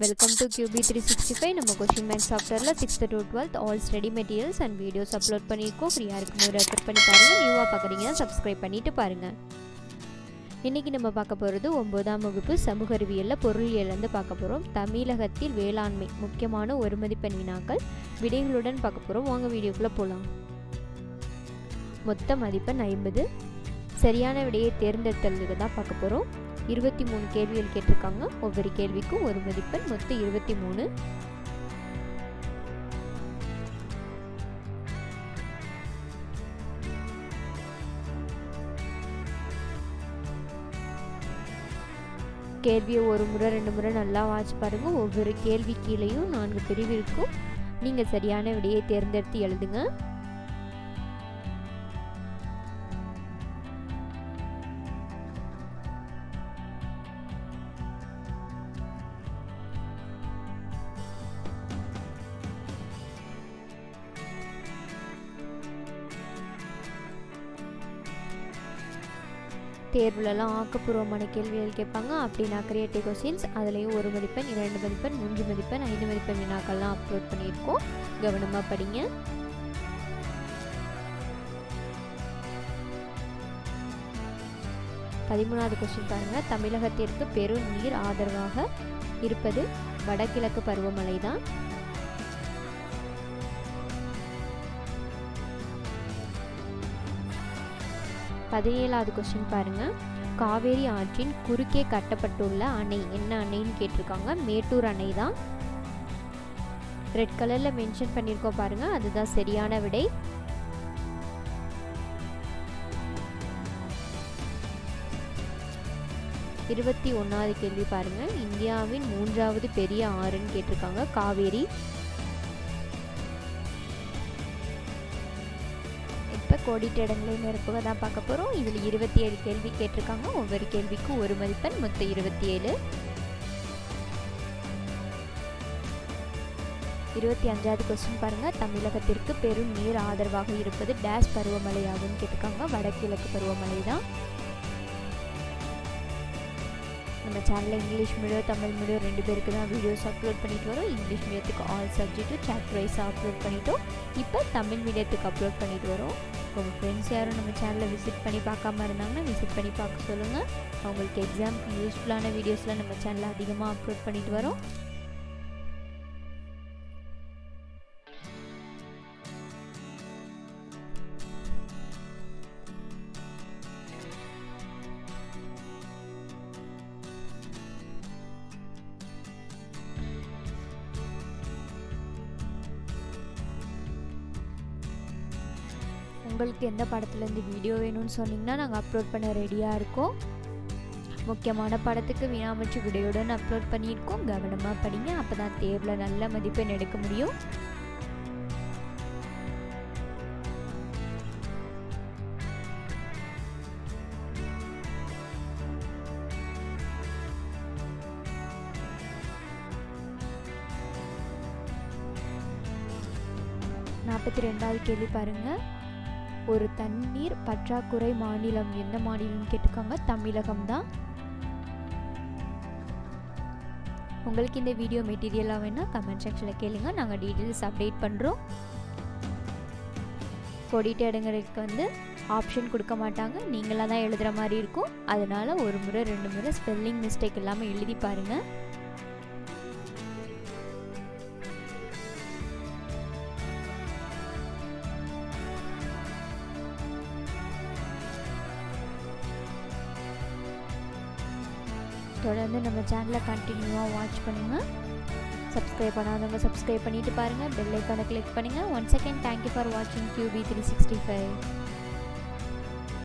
Welcome to QB three sixty five நம்ம question maths சாஃப்ட்வேரில் sixth to twelfth all study materials and videos upload பண்ணியிருக்கோம். ஃப்ரீயாக இருக்கும்போது refer பண்ணி பாருங்கள் நியூவாக பார்க்குறீங்கன்னா சப்ஸ்கிரைப் பண்ணிவிட்டு பாருங்கள் இன்றைக்கி நம்ம பார்க்க போகிறது ஒன்பதாம் வகுப்பு சமூக அறிவியலில் பொருளியலேருந்து பார்க்க போகிறோம் தமிழகத்தில் வேளாண்மை முக்கியமான ஒரு மதிப்பெண் வினாக்கள். விடைகளுடன் பார்க்க போகிறோம் வாங்க வீடியோக்குள்ளே போகலாம் மொத்த மதிப்பெண் ஐம்பது. சரியான விடையை தேர்ந்தெடுத்தலுக்கு தான் பார்க்க போகிறோம் இருபத்தி மூணு கேள்விகள் கேட்டிருக்காங்க. ஒவ்வொரு கேள்விக்கும் ஒரு மதிப்பெண் மொத்தம் இருபத்தி மூணு. கேள்வியை ஒரு முறை ரெண்டு முறை நல்லா வாட்ச் பாருங்க. ஒவ்வொரு கேள்வி கீழேயும் நான்கு பிரிவு இருக்கும். நீங்கள் சரியான விடையை தேர்ந்தெடுத்து எழுதுங்க. தேர்வுலலாம் ஆக்கப்பூர்வமான கேள்விகள் கேட்பாங்க. அப்படின்னா கிரியேட்டிவ் கொஸ்டின்ஸ் அதுலேயும் ஒரு மதிப்பெண் இரண்டு மதிப்பெண் மூன்று மதிப்பெண் ஐந்து மதிப்பெண் வினாக்கள்லாம் அப்லோட் பண்ணியிருக்கோம். கவனமாக படிங்க. பதிமூணாவது கொஸ்டின் பாருங்கள் தமிழகத்திற்கு பெரும் நீர் ஆதரவாக இருப்பது வடகிழக்கு பருவமழை தான் பதினேழாவது கொஸ்டின் பாருங்கள் காவேரி ஆற்றின் குறுக்கே கட்டப்பட்டுள்ள அணை. என்ன அணைன்னு கேட்டிருக்காங்க? மேட்டூர் அணை தான். ரெட் கலரில் மென்ஷன் பண்ணியிருக்கோம் பாருங்கள் அதுதான் சரியான விடை. இருபத்தி ஒன்றாவது கேள்வி பாருங்கள் இந்தியாவின் மூன்றாவது பெரிய ஆறுன்னு கேட்டிருக்காங்க. காவேரி. இப்போ கோடிட்ட இடங்களை நிரப்புக தான் பார்க்க போகிறோம் இதில் இருபத்தி ஏழு கேள்வி கேட்டிருக்காங்க. ஒவ்வொரு கேள்விக்கும் ஒரு மதிப்பெண் மொத்தம் இருபத்தி ஏழு இருபத்தி அஞ்சாவது கொஸ்டின் பாருங்கள் தமிழகத்திற்கு பெரும் நீர் ஆதரவாக இருப்பது டேஷ் பருவமழை ஆகும்னு கேட்டிருக்காங்க. வடகிழக்கு பருவமழை தான். நம்ம சேனலில் இங்கிலீஷ் மீடியம் தமிழ் மீடியம் ரெண்டு பேருக்கு தான் வீடியோஸ் அப்லோட் பண்ணிட்டு வரோம். இங்கிலீஷ் மீடியத்துக்கு ஆல் சப்ஜெக்ட்டும் சாப்டர் வைஸாக அப்லோட் பண்ணிட்டோம். இப்போ தமிழ் மீடியத்துக்கு அப்லோட் பண்ணிட்டு வரோம். உங்கள் ஃப்ரெண்ட்ஸ் யாரும் நம்ம சேனலை விசிட் பண்ணி பார்க்காம இருந்தாங்கன்னா விசிட் பண்ணி பார்க்க சொல்லுங்கள் அவங்களுக்கு எக்ஸாம்க்கு யூஸ்ஃபுல்லான வீடியோஸ்லாம் நம்ம சேனலில் அதிகமாக அப்லோட் பண்ணிட்டு வரோம். உங்களுக்கு எந்த படத்துலேருந்து வீடியோ வேணும்னு சொன்னிங்கன்னா நாங்கள் அப்லோட் பண்ண ரெடியாக இருக்கோம். முக்கியமான படத்துக்கு வினாமச்சு விடையுடன் அப்லோட் பண்ணியிருக்கோம். கவனமாக படிங்க. அப்போ தான் தேர்வில் நல்ல மதிப்பெண் எடுக்க முடியும். நாற்பத்தி ரெண்டாவது கேள்வி பாருங்கள் ஒரு தண்ணீர் பற்றாக்குறை மாநிலம் எந்த மாநிலம்னு கேட்டிருக்காங்க? தமிழகம் தான் உங்களுக்கு இந்த வீடியோ மெட்டீரியலாக வேணால் கமெண்ட் செக்ஷனில் கேளுங்க. நாங்கள் டீட்டெயில்ஸ் அப்டேட் பண்ணுறோம் கொடிட்ட இடங்களுக்கு வந்து ஆப்ஷன் கொடுக்க மாட்டாங்க. நீங்களாக தான் எழுதுகிற மாதிரி இருக்கும். அதனால் ஒரு முறை ரெண்டு முறை ஸ்பெல்லிங் மிஸ்டேக் இல்லாமல் எழுதி பாருங்கள் தொடர்ந்து நம்ம சேனலை கண்டினியூவாக வாட்ச் பண்ணுங்கள் சப்ஸ்கிரைப் பண்ணாதவங்க சப்ஸ்கிரைப் பண்ணிவிட்டு பாருங்கள் பெல் ஐக்கானை கிளிக் பண்ணுங்கள் one second thank you for வாட்சிங் கியூபி த்ரீ சிக்ஸ்டி ஃபைவ்